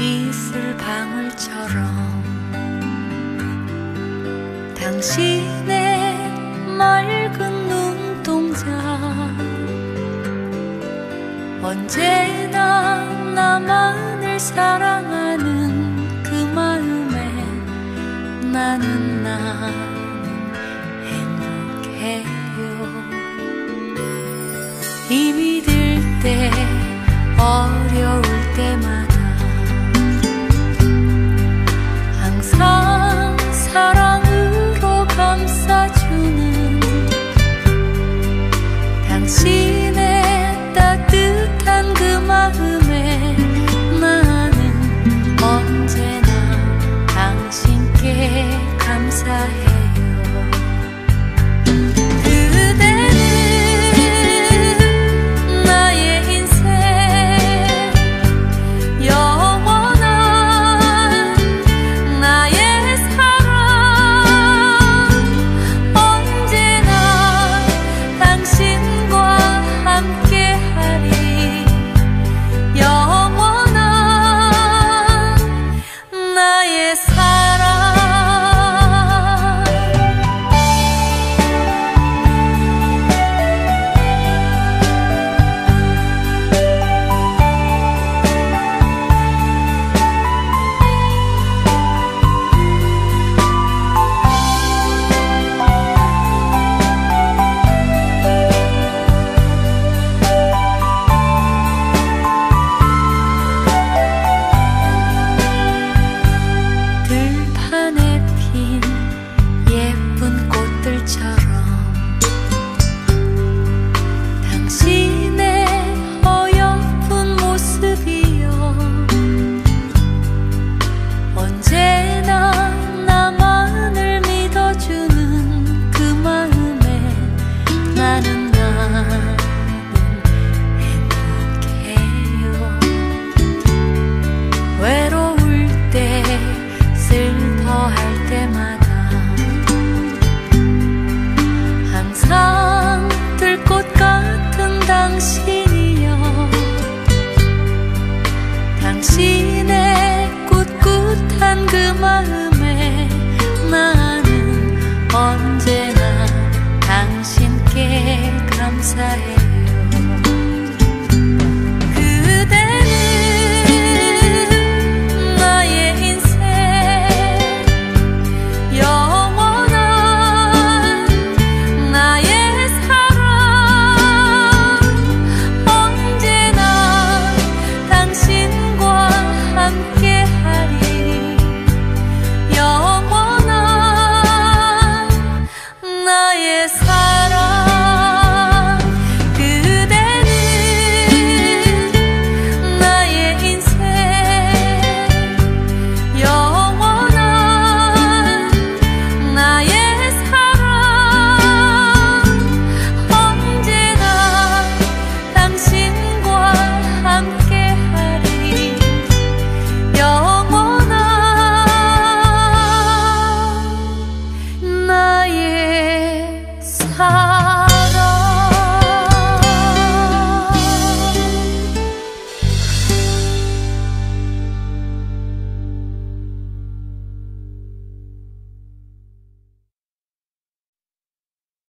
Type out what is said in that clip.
이슬 방울처럼 당신의 맑은 눈동자 언제나 나만을 사랑하는 그 마음에 나는 나 행복해요. 이미 들때 어려울 때만 that I. 哈